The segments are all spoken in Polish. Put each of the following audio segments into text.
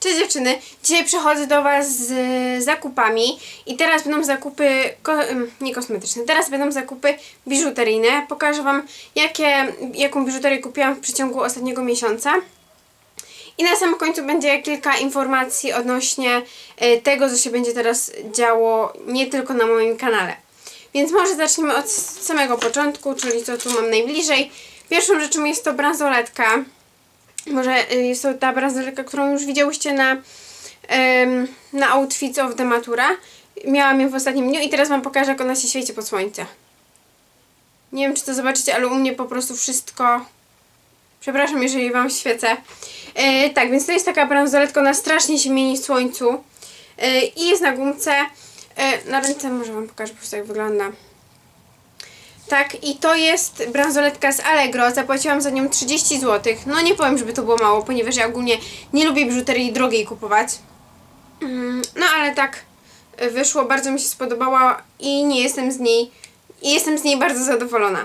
Cześć dziewczyny, dzisiaj przychodzę do Was z zakupami i teraz będą zakupy, ko, nie kosmetyczne, teraz będą zakupy biżuteryjne. Pokażę Wam jakie, jaką biżuterię kupiłam w przeciągu ostatniego miesiąca. I na samym końcu będzie kilka informacji odnośnie e, tego, co się będzie teraz działo nie tylko na moim kanale. Więc może zaczniemy od samego początku, czyli co tu mam najbliżej. Pierwszą rzeczą jest to bransoletka. Może y, jest to ta bransoletka, którą już widziałyście na, na Outfits of the Matura. Miałam ją w ostatnim dniu i teraz Wam pokażę, jak ona się świeci pod słońce. Nie wiem, czy to zobaczycie, ale u mnie po prostu wszystko... Przepraszam, jeżeli Wam świecę. E, tak, więc to jest taka bransoletka, ona strasznie się mieni w słońcu. E, I jest na gumce. E, na ręce może Wam pokażę po prostu, jak wygląda. Tak, i to jest bransoletka z Allegro. Zapłaciłam za nią 30 zł. No nie powiem, żeby to było mało, ponieważ ja ogólnie nie lubię biżuterii drogiej kupować. Mm, No ale tak y, wyszło, bardzo mi się spodobała i nie jestem z niej, i jestem z niej bardzo zadowolona.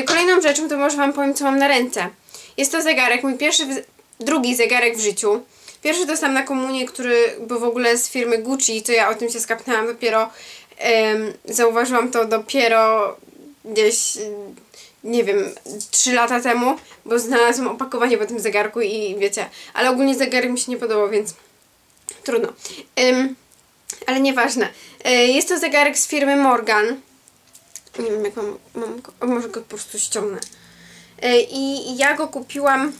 Y, Kolejną rzeczą to może Wam powiem, co mam na ręce. Jest to zegarek, mój pierwszy, drugi zegarek w życiu. Pierwszy dostałam na komunię, który był w ogóle z firmy Gucci, to ja o tym się skapnęłam dopiero, em, zauważyłam to dopiero gdzieś, nie wiem, 3 lata temu, bo znalazłam opakowanie po tym zegarku i wiecie, ale ogólnie zegarek mi się nie podobał, więc trudno. Ym, ale nieważne. Y, jest to zegarek z firmy Morgan. Nie wiem, jak mam, mam go, może go po prostu ściągnę. Y, I ja go kupiłam,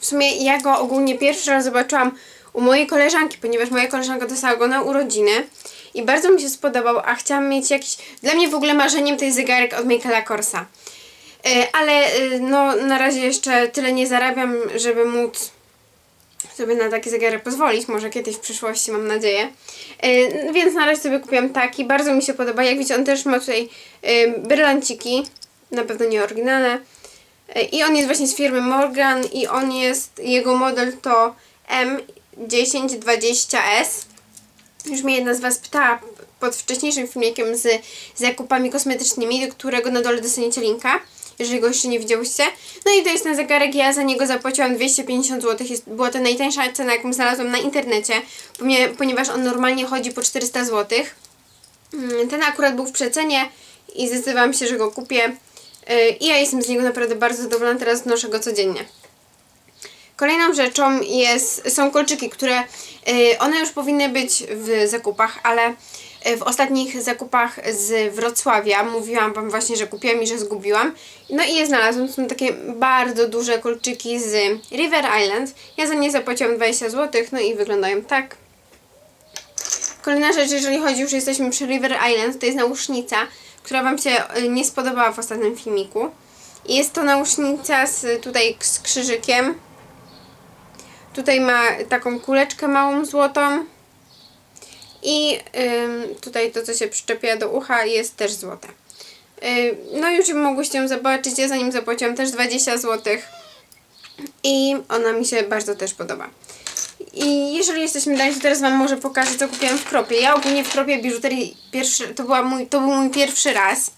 w sumie ja go ogólnie pierwszy raz zobaczyłam u mojej koleżanki, ponieważ moja koleżanka dostała go na urodziny i bardzo mi się spodobał, a chciałam mieć jakiś... Dla mnie w ogóle marzeniem to jest zegarek od Michaela Korsa. Y, Ale y, no na razie jeszcze tyle nie zarabiam, żeby móc sobie na taki zegarek pozwolić, może kiedyś w przyszłości mam nadzieję. Yy, więc na razie sobie kupiłam taki, bardzo mi się podoba. Jak widzicie, on też ma tutaj brylanciki, na pewno nie oryginalne. I on jest właśnie z firmy Morgan i on jest, jego model to M1020S. Już mnie jedna z Was pytała pod wcześniejszym filmikiem z zakupami kosmetycznymi, do którego na dole dostaniecie linka, jeżeli go jeszcze nie widziałyście. No i to jest ten zegarek, ja za niego zapłaciłam 250 zł, jest, była to najtańsza cena, jaką znalazłam na internecie, ponieważ on normalnie chodzi po 400 zł. Mm, Ten akurat był w przecenie i zdecydowałam się, że go kupię. Yy, I ja jestem z niego naprawdę bardzo zadowolona, teraz noszę go codziennie. Kolejną rzeczą jest, są kolczyki, które y, one już powinny być w zakupach, ale y, w ostatnich zakupach z Wrocławia mówiłam Wam właśnie, że kupiłam i że zgubiłam. No i je znalazłam. Są takie bardzo duże kolczyki z River Island. Ja za nie zapłaciłam 20 zł, no i wyglądają tak. Kolejna rzecz, jeżeli chodzi już jesteśmy przy River Island, to jest nausznica, która Wam się y, nie spodobała w ostatnim filmiku. Jest to nausznica z, tutaj z krzyżykiem. Tutaj ma taką kuleczkę małą złotą. I tutaj to, co się przyczepia do ucha, jest też złote. Ym, no już mogłyście ją zobaczyć. Ja za nim zapłaciłam też 20 zł. I ona mi się bardzo też podoba. I jeżeli jesteśmy dalej, to teraz Wam może pokażę, co kupiłam w Kropie. Ja ogólnie w Kropie biżuterii pierwszy, to, była mój, to był mój pierwszy raz.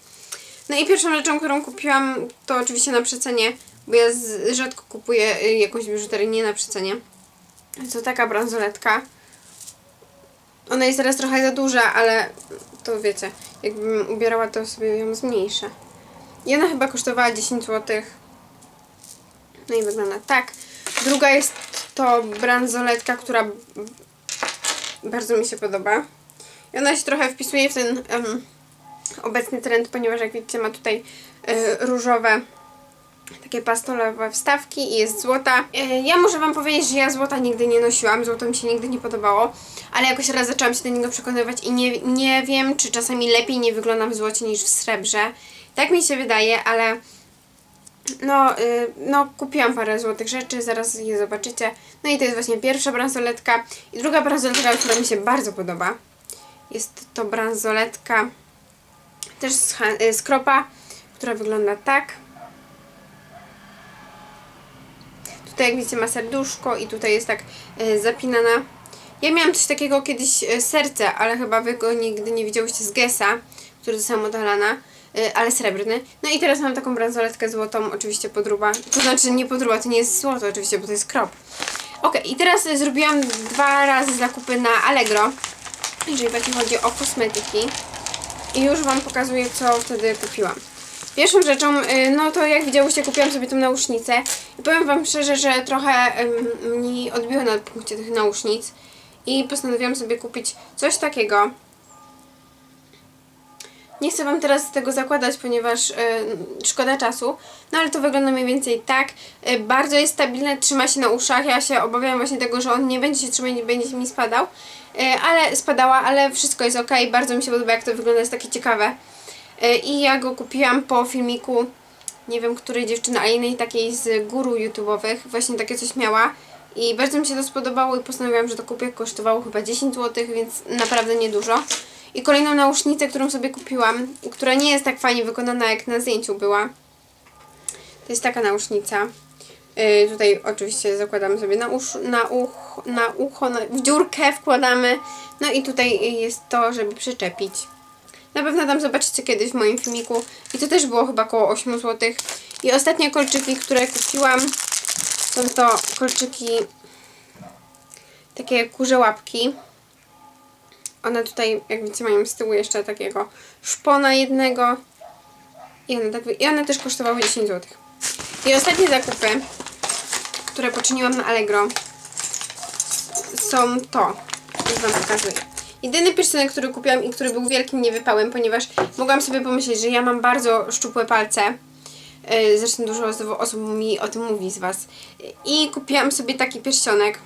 No i pierwszą rzeczą, którą kupiłam, to oczywiście na przecenie, bo ja rzadko kupuję y, jakąś biżuterię nie na przecenie. To taka bransoletka. Ona jest teraz trochę za duża, ale to wiecie, jakbym ubierała, to sobie ją zmniejszę. I ona chyba kosztowała 10 zł. No i wygląda tak. Druga jest to bransoletka, która bardzo mi się podoba. I ona się trochę wpisuje w ten em, obecny trend, ponieważ jak widzicie ma tutaj y, różowe takie pastelowe wstawki i jest złota. Y, Ja muszę Wam powiedzieć, że ja złota nigdy nie nosiłam, złoto mi się nigdy nie podobało, ale jakoś raz zaczęłam się do niego przekonywać i nie, nie wiem, czy czasami lepiej nie wyglądam w złocie niż w srebrze. Tak mi się wydaje, ale no, y, no kupiłam parę złotych rzeczy, zaraz je zobaczycie. No i to jest właśnie pierwsza bransoletka. I druga bransoletka, która mi się bardzo podoba. Jest to bransoletka też z, y, z kropa, która wygląda tak. Tutaj jak widzicie ma serduszko i tutaj jest tak y, zapinana. Ja miałam coś takiego kiedyś y, serce, ale chyba wy go nigdy nie widziałyście z Gesa, który został od Alana, y, ale srebrny. No i teraz mam taką bransoletkę złotą, oczywiście podruba. To znaczy nie podruba, to nie jest złoto oczywiście, bo to jest krop. Ok, i teraz zrobiłam dwa razy zakupy na Allegro, jeżeli chodzi o kosmetyki. I już Wam pokazuję, co wtedy kupiłam. Pierwszą rzeczą, y, no to jak widziałyście, kupiłam sobie tą nausznicę. I powiem Wam szczerze, że trochę ym, mi odbiło na punkcie tych nausznic. I postanowiłam sobie kupić coś takiego. Nie chcę Wam teraz tego zakładać, ponieważ y, szkoda czasu. No ale to wygląda mniej więcej tak. Y, bardzo jest stabilne, trzyma się na uszach. Ja się obawiam właśnie tego, że on nie będzie się trzymać, nie będzie mi spadał. Y, ale spadała, ale wszystko jest ok. Bardzo mi się podoba, jak to wygląda, jest takie ciekawe. Y, I ja go kupiłam po filmiku, nie wiem której dziewczyny, ale innej takiej z guru YouTube'owych. Właśnie takie coś miała. I bardzo mi się to spodobało i postanowiłam, że to kupię. Kosztowało chyba 10 zł, więc naprawdę niedużo. I kolejną nausznicę, którą sobie kupiłam, która nie jest tak fajnie wykonana jak na zdjęciu była. To jest taka nausznica. Yy, tutaj oczywiście zakładamy sobie na, usz, na, uch, na ucho, na, w dziurkę wkładamy. No i tutaj jest to, żeby przyczepić. Na pewno tam zobaczycie kiedyś w moim filmiku. I to też było chyba około 8 zł. I ostatnie kolczyki, które kupiłam, są to kolczyki takie kurze łapki. One tutaj, jak widzicie, mają z tyłu jeszcze takiego szpona jednego. I one, tak, I one też kosztowały 10 zł. I ostatnie zakupy, które poczyniłam na Allegro, są to. Już Wam pokazuję. Jedyny pierścionek, który kupiłam i który był wielkim niewypałem, ponieważ mogłam sobie pomyśleć, że ja mam bardzo szczupłe palce. Yy, Zresztą dużo osób- mi o tym mówi z Was. I kupiłam sobie taki pierścionek.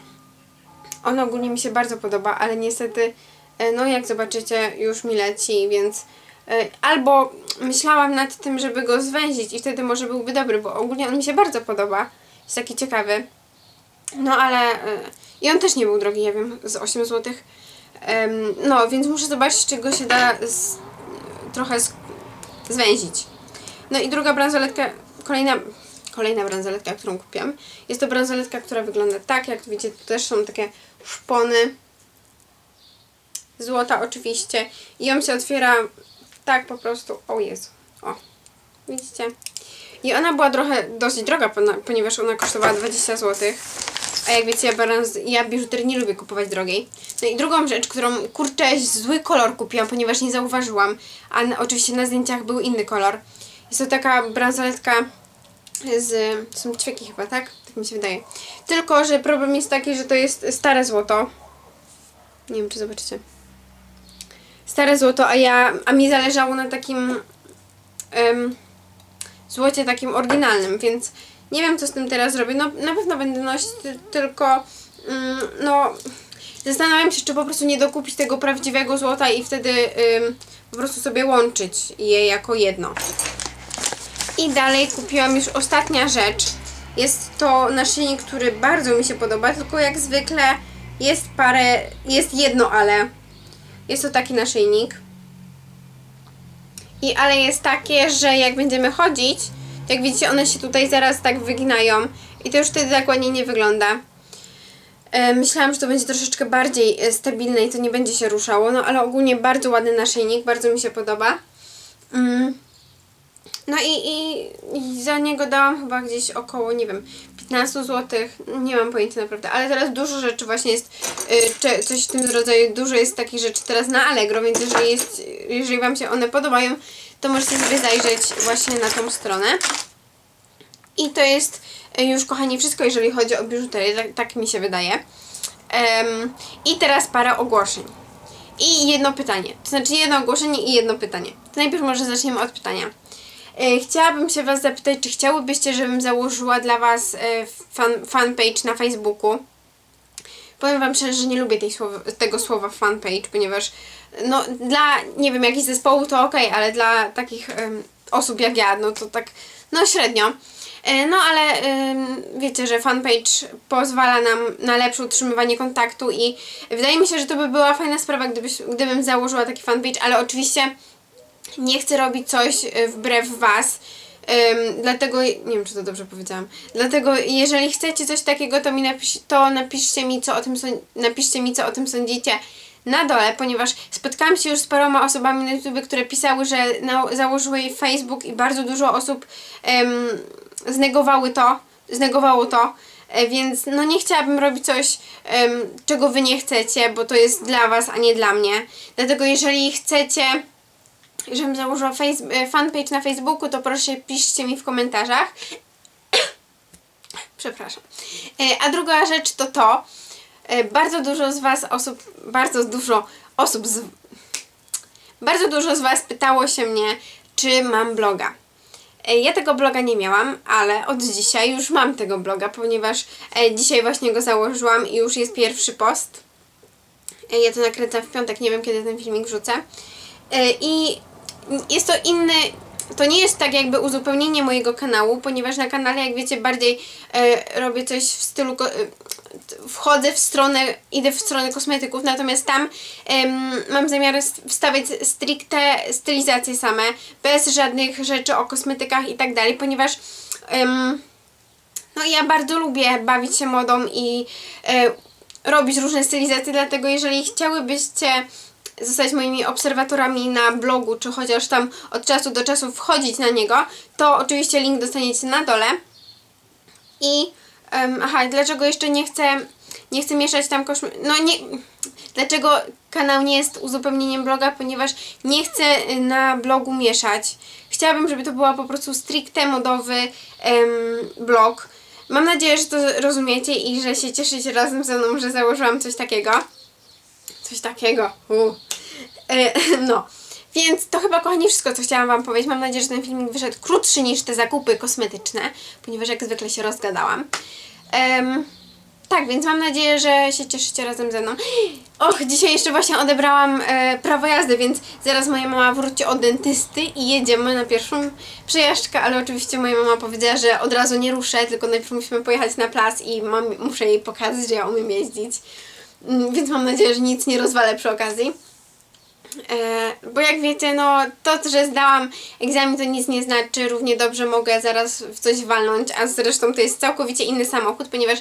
On ogólnie mi się bardzo podoba, ale niestety, e, no jak zobaczycie, już mi leci, więc e, albo myślałam nad tym, żeby go zwęzić i wtedy może byłby dobry, bo ogólnie on mi się bardzo podoba. Jest taki ciekawy. No ale e, i on też nie był drogi, ja wiem, z 8 zł. No, więc muszę zobaczyć, czy go się da z, trochę z, zwęzić. No i druga bransoletka, kolejna, kolejna bransoletka, którą kupiłam. Jest to bransoletka, która wygląda tak, jak widzicie, tu też są takie szpony. Złota oczywiście. I ją się otwiera tak po prostu. O Jezu. O. Widzicie? I ona była trochę dosyć droga, ponieważ ona kosztowała 20 zł. A jak wiecie, ja, balans, ja biżuterii nie lubię kupować drogiej. No i drugą rzecz, którą kurczę zły kolor kupiłam, ponieważ nie zauważyłam. A na, oczywiście na zdjęciach był inny kolor. Jest to taka bransoletka z... To są ćwieki chyba, tak? Tak mi się wydaje. Tylko, że problem jest taki, że to jest stare złoto. Nie wiem, czy zobaczycie. Stare złoto, a ja... A mi zależało na takim... em, złocie takim oryginalnym, więc nie wiem, co z tym teraz zrobię. No, na pewno będę nosić, ty- tylko... mm, no... Zastanawiam się, czy po prostu nie dokupić tego prawdziwego złota i wtedy ym, po prostu sobie łączyć je jako jedno. I dalej kupiłam już ostatnia rzecz. Jest to naszyjnik, który bardzo mi się podoba, tylko jak zwykle jest parę, jest jedno ale. Jest to taki naszyjnik. I ale jest takie, że jak będziemy chodzić, jak widzicie, one się tutaj zaraz tak wyginają i to już wtedy tak ładnie nie wygląda. E, Myślałam, że to będzie troszeczkę bardziej e, stabilne i to nie będzie się ruszało, no ale ogólnie bardzo ładny naszyjnik, bardzo mi się podoba. Mm. No i, i, i za niego dałam chyba gdzieś około, nie wiem, 15 zł. Nie mam pojęcia naprawdę, ale teraz dużo rzeczy właśnie jest, czy, coś w tym rodzaju, dużo jest takich rzeczy teraz na Allegro, więc jeżeli, jest, jeżeli Wam się one podobają, to możecie sobie zajrzeć właśnie na tą stronę. I to jest y, już, kochani, wszystko, jeżeli chodzi o biżuterię, tak, tak mi się wydaje. Em, I teraz parę ogłoszeń. I jedno pytanie. To znaczy jedno ogłoszenie i jedno pytanie. To najpierw może zaczniemy od pytania. E, Chciałabym się Was zapytać, czy chciałybyście, żebym założyła dla Was e, fan, fanpage na Facebooku? Powiem Wam szczerze, że nie lubię tej słowa, tego słowa fanpage, ponieważ no dla, nie wiem, jakichś zespołów to ok, ale dla takich em, osób jak ja, no to tak, no średnio. E, No ale em, wiecie, że fanpage pozwala nam na lepsze utrzymywanie kontaktu i wydaje mi się, że to by była fajna sprawa, gdybyś, gdybym założyła taki fanpage, ale oczywiście nie chcę robić coś e, wbrew Was. Ym, dlatego, nie wiem czy to dobrze powiedziałam, dlatego jeżeli chcecie coś takiego, to mi to napiszcie mi, co o tym napiszcie mi, co o tym sądzicie na dole, ponieważ spotkałam się już z paroma osobami na YouTube, które pisały, że założyły jej Facebook i bardzo dużo osób em, znegowały to, znegowało to, E, Więc no nie chciałabym robić coś, em, czego wy nie chcecie, bo to jest dla was, a nie dla mnie. Dlatego jeżeli chcecie, żebym założyła e, fanpage na Facebooku, to proszę piszcie mi w komentarzach. Przepraszam. E, A druga rzecz to to, e, bardzo dużo z was osób, bardzo dużo osób z, bardzo dużo z Was pytało się mnie, czy mam bloga. Ja tego bloga nie miałam, ale od dzisiaj już mam tego bloga, ponieważ dzisiaj właśnie go założyłam i już jest pierwszy post. Ja to nakręcam w piątek, nie wiem kiedy ten filmik wrzucę. I jest to inny, to nie jest tak jakby uzupełnienie mojego kanału, ponieważ na kanale, jak wiecie, bardziej e, robię coś w stylu, e, wchodzę w stronę, idę w stronę kosmetyków, natomiast tam em, mam zamiar st- wstawiać stricte stylizacje same, bez żadnych rzeczy o kosmetykach i tak dalej, ponieważ em, no ja bardzo lubię bawić się modą i e, robić różne stylizacje, dlatego jeżeli chciałybyście zostać moimi obserwatorami na blogu, czy chociaż tam od czasu do czasu wchodzić na niego, to oczywiście link dostaniecie na dole. I em, aha, dlaczego jeszcze nie chcę nie chcę mieszać tam koszmy... No nie... Dlaczego kanał nie jest uzupełnieniem bloga? Ponieważ nie chcę y, na blogu mieszać. Chciałabym, żeby to była po prostu stricte modowy em, blog. Mam nadzieję, że to rozumiecie i że się cieszycie razem ze mną, że założyłam coś takiego. Coś takiego. U. E, no. Więc to chyba, kochani, wszystko, co chciałam Wam powiedzieć. Mam nadzieję, że ten filmik wyszedł krótszy niż te zakupy kosmetyczne, ponieważ jak zwykle się rozgadałam. Em, tak, więc mam nadzieję, że się cieszycie razem ze mną. Och, dzisiaj jeszcze właśnie odebrałam e, prawo jazdy, więc zaraz moja mama wróci od dentysty i jedziemy na pierwszą przejażdżkę, ale oczywiście moja mama powiedziała, że od razu nie ruszę, tylko najpierw musimy pojechać na plac i mam, muszę jej pokazać, że ja umiem jeździć. Mm, Więc mam nadzieję, że nic nie rozwalę przy okazji. E, bo jak wiecie, no to, że zdałam egzamin to nic nie znaczy, równie dobrze mogę zaraz w coś walnąć, a zresztą to jest całkowicie inny samochód, ponieważ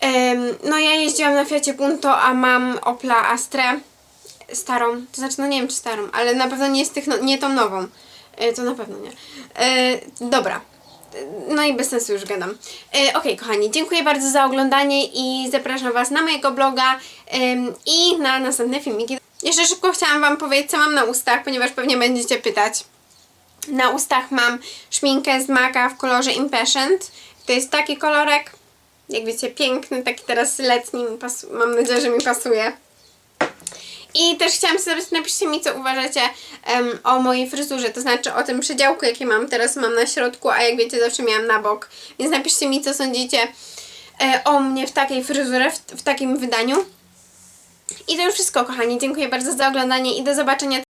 em, no ja jeździłam na Fiacie Punto, a mam Opla Astrę starą, to znaczy no nie wiem czy starą, ale na pewno nie jest tych, no, nie tą nową, e, to na pewno nie. E, dobra. No i bez sensu już gadam. E, Okej, kochani, dziękuję bardzo za oglądanie i zapraszam Was na mojego bloga i na następne filmiki. Jeszcze szybko chciałam Wam powiedzieć, co mam na ustach, ponieważ pewnie będziecie pytać. Na ustach mam szminkę z Maka w kolorze Impatient. To jest taki kolorek, jak wiecie, piękny, taki teraz letni. Mam nadzieję, że mi pasuje. I też chciałam sobie napiszcie mi, co uważacie em, o mojej fryzurze, to znaczy o tym przedziałku, jaki mam. Teraz mam na środku, a jak wiecie, zawsze miałam na bok. Więc napiszcie mi, co sądzicie e, o mnie w takiej fryzurze, w, w takim wydaniu. I to już wszystko, kochani. Dziękuję bardzo za oglądanie i do zobaczenia